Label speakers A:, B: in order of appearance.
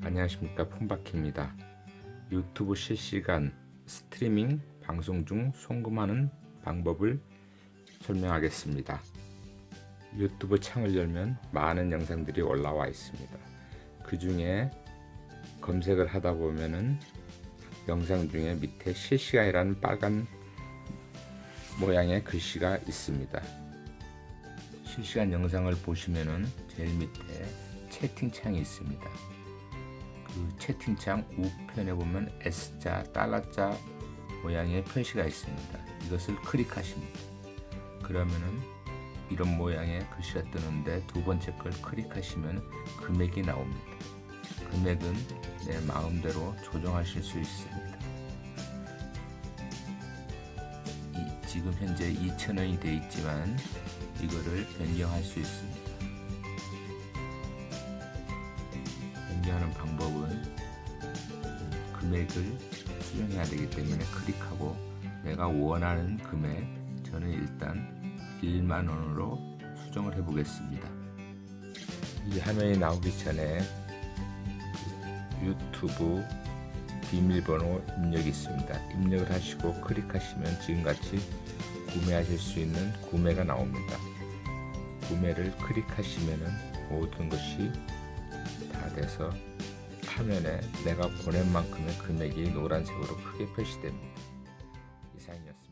A: 안녕하십니까 폰바키입니다. 유튜브 실시간 스트리밍 방송 중 송금하는 방법을 설명하겠습니다. 유튜브 창을 열면 많은 영상들이 올라와 있습니다. 그 중에 검색을 하다 보면은 영상 중에 밑에 실시간이라는 빨간 모양의 글씨가 있습니다. 실시간 영상을 보시면은 제일 밑에 채팅창이 있습니다. 그 채팅창 우편에 보면 S자, 달러자 모양의 표시가 있습니다. 이것을 클릭하십니다. 그러면은 이런 모양의 글씨가 뜨는데 두 번째 걸 클릭하시면 금액이 나옵니다. 금액은 내 마음대로 조정하실 수 있습니다. 이- 지금 현재 2,000원이 되어 있지만 이거를 변경할 수 있습니다. 변경하는 방법은 금액을 수정해야 되기 때문에 클릭하고 내가 원하는 금액 저는 일단 1만 원으로 수정을 해 보겠습니다. 이 화면이 나오기 전에 그 유튜브 비밀번호 입력이 있습니다. 입력을 하시고 클릭하시면 지금같이 구매하실 수 있는 구매가 나옵니다. 구매를 클릭하시면은 모든 것이 다 돼서 화면에 내가 보낸 만큼의 금액이 노란색으로 크게 표시됩니다. 이상이었습니다.